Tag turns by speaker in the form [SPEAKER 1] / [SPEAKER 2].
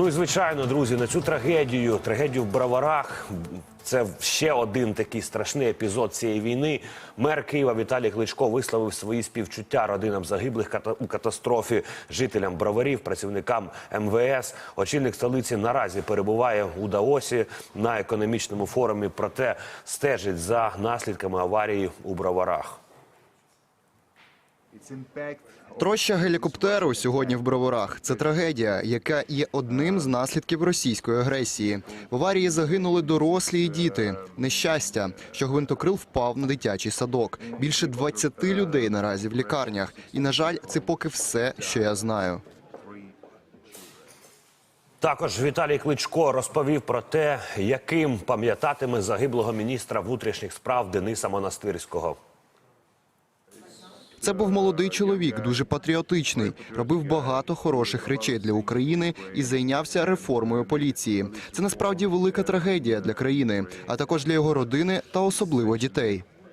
[SPEAKER 1] Ну і звичайно, друзі, на цю трагедію, трагедію в Броварах. Це ще один такий страшний епізод цієї війни. Мер Києва Віталій Кличко висловив свої співчуття родинам загиблих у катастрофі, жителям Броварів, працівникам МВС. Очільник столиці наразі перебуває у Даосі на економічному форумі. Проте стежить за наслідками аварії у Броварах.
[SPEAKER 2] Троща гелікоптеру сьогодні в Броварах. Це трагедія, яка є одним з наслідків російської агресії. В аварії загинули дорослі і діти. Нещастя, що гвинтокрил впав на дитячий садок. Більше 20 людей наразі в лікарнях. І, на жаль, це поки все, що я знаю.
[SPEAKER 1] Також Віталій Кличко розповів про те, яким пам'ятатиме загиблого міністра внутрішніх справ Дениса Монастирського.
[SPEAKER 2] Це був молодий чоловік, дуже патріотичний, робив багато хороших речей для України і зайнявся реформою поліції. Це насправді велика трагедія для країни, а також для його родини та особливо дітей.